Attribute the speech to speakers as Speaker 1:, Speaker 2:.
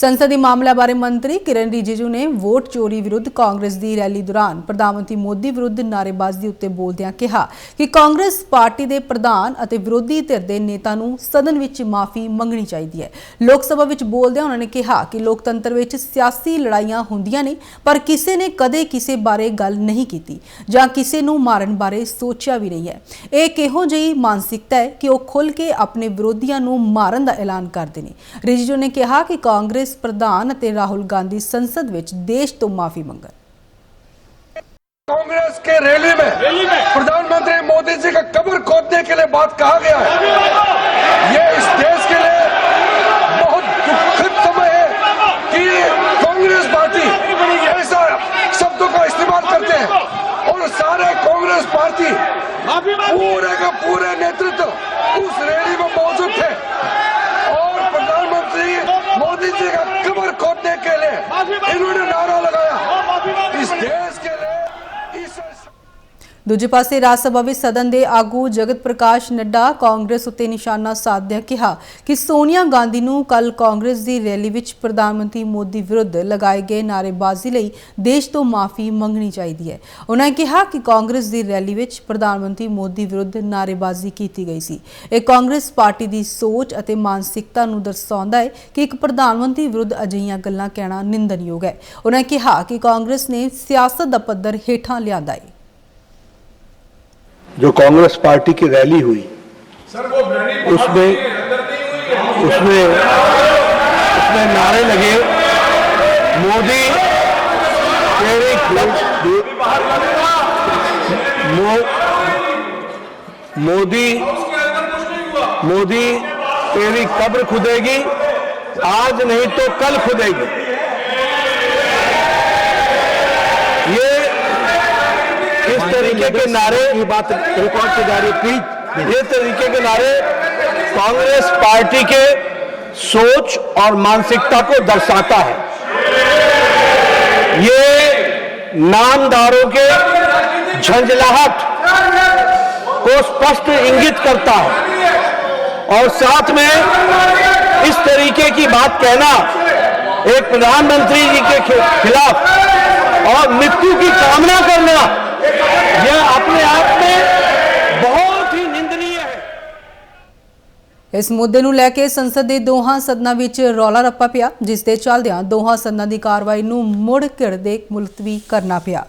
Speaker 1: ਸੰਸਦੀ ਮਾਮਲਿਆਂ ਬਾਰੇ ਮੰਤਰੀ ਕਿਰਨ ਰਿਜੀਜੂ ਨੇ ਵੋਟ ਚੋਰੀ ਵਿਰੁੱਧ ਕਾਂਗਰਸ ਦੀ ਰੈਲੀ ਦੌਰਾਨ ਪ੍ਰਧਾਨ ਮੰਤਰੀ ਮੋਦੀ ਵਿਰੁੱਧ ਨਾਅਰੇਬਾਜ਼ੀ ਉੱਤੇ ਬੋਲਦਿਆਂ ਕਿਹਾ ਕਿ ਕਾਂਗਰਸ ਪਾਰਟੀ ਦੇ ਪ੍ਰਧਾਨ ਅਤੇ ਵਿਰੋਧੀ ਧਿਰ ਦੇ ਨੇਤਾ ਨੂੰ ਸਦਨ ਵਿੱਚ ਮਾਫੀ ਮੰਗਣੀ ਚਾਹੀਦੀ ਹੈ। ਲੋਕ ਸਭਾ ਵਿੱਚ ਬੋਲਦਿਆਂ ਉਹਨਾਂ ਨੇ ਕਿਹਾ ਕਿ ਲੋਕਤੰਤਰ ਵਿੱਚ ਸਿਆਸੀ ਲੜਾਈਆਂ ਹੁੰਦੀਆਂ ਨੇ, ਪਰ ਕਿਸੇ ਨੇ ਕਦੇ ਕਿਸੇ ਬਾਰੇ ਗੱਲ ਨਹੀਂ ਕੀਤੀ ਜਾਂ ਕਿਸੇ ਨੂੰ ਮਾਰਨ ਬਾਰੇ ਸੋਚਿਆ ਵੀ ਨਹੀਂ ਹੈ। ਇਹ ਕਿਹੋ ਜਿਹੀ ਮਾਨਸਿਕਤਾ ਹੈ ਕਿ ਉਹ ਖੁੱਲ੍ਹ ਕੇ ਆਪਣੇ ਵਿਰੋਧੀਆਂ ਨੂੰ ਮਾਰਨ ਦਾ ਐਲਾਨ ਕਰਦੇ ਨੇ। ਰਿਜੀਜੂ ਨੇ ਕਿਹਾ ਕਿ ਕਾਂਗਰਸ ਪ੍ਰਧਾਨ ਅਤੇ ਰਾਹੁਲ ਗਾਂਧੀ ਸੰਸਦ ਵਿੱਚ ਦੇਸ਼ ਤੋਂ ਮਾਫੀ ਮੰਗਣ
Speaker 2: कांग्रेस के रैली में प्रधानमंत्री मोदी जी का कब्र खोदने के लिए बात कहा गया है ये इस
Speaker 1: ਦੂਜੇ ਪਾਸੇ ਰਾਜ ਸਭਾ ਵਿੱਚ ਸਦਨ ਦੇ ਆਗੂ ਜਗਤ ਪ੍ਰਕਾਸ਼ ਨੱਡਾ ਕਾਂਗਰਸ ਉੱਤੇ ਨਿਸ਼ਾਨਾ ਸਾਧਦਿਆਂ ਕਿਹਾ ਕਿ ਸੋਨੀਆ ਗਾਂਧੀ ਨੂੰ ਕੱਲ ਕਾਂਗਰਸ ਦੀ ਰੈਲੀ ਵਿੱਚ ਪ੍ਰਧਾਨ ਮੰਤਰੀ ਮੋਦੀ ਵਿਰੁੱਧ ਲਗਾਏ ਗਏ ਨਾਅਰੇਬਾਜ਼ੀ ਲਈ ਦੇਸ਼ ਤੋਂ ਮਾਫੀ ਮੰਗਣੀ ਚਾਹੀਦੀ ਹੈ। ਉਹਨਾਂ ਕਿਹਾ ਕਿ ਕਾਂਗਰਸ ਦੀ ਰੈਲੀ ਵਿੱਚ ਪ੍ਰਧਾਨ ਮੰਤਰੀ ਮੋਦੀ ਵਿਰੁੱਧ ਨਾਅਰੇਬਾਜ਼ੀ ਕੀਤੀ ਗਈ ਸੀ। ਇਹ ਕਾਂਗਰਸ ਪਾਰਟੀ ਦੀ ਸੋਚ ਅਤੇ ਮਾਨਸਿਕਤਾ ਨੂੰ ਦਰਸਾਉਂਦਾ ਹੈ ਕਿ ਇੱਕ ਪ੍ਰਧਾਨ ਮੰਤਰੀ ਵਿਰੁੱਧ ਅਜਿਹੀਆਂ ਗੱਲਾਂ ਕਹਿਣਾ ਨਿੰਦਣਯੋਗ ਹੈ। ਉਹਨਾਂ ਕਿਹਾ ਕਿ ਕਾਂਗਰਸ ਨੇ ਸਿਆਸਤ ਦਾ ਪੱਧਰ ਹੇਠਾਂ ਲਿਆਂਦਾ ਹੈ।
Speaker 3: जो कांग्रेस पार्टी की रैली हुई उसमें उसमें उसमें नारे लगे। मोदी तेरी मो, मोदी मोदी तेरी कब्र खुदेगी। आज नहीं तो कल खुदेगी। तरीके के नारे ये बात रिकॉर्ड की जा रही प्लीज़ ये तरीके के नारे कांग्रेस पार्टी के सोच और मानसिकता को दर्शाता है। ये नामदारों के झंझलाहट को स्पष्ट इंगित करता है। और साथ में इस तरीके की बात कहना एक प्रधानमंत्री जी के खिलाफ और मृत्यु की कामना करना
Speaker 1: ਇਸ ਮੁੱਦੇ ਨੂੰ ਲੈ ਕੇ ਸੰਸਦ ਦੇ ਦੋਹਾਂ ਸਦਨਾਂ ਵਿੱਚ ਰੌਲਾ ਰੱਪਾ ਪਿਆ, ਜਿਸ ਦੇ ਚੱਲਦਿਆਂ ਦੋਹਾਂ ਸਦਨਾਂ ਦੀ ਕਾਰਵਾਈ ਨੂੰ ਮੁੜ ਘਿਰਦੇ ਮੁਲਤਵੀ ਕਰਨਾ ਪਿਆ।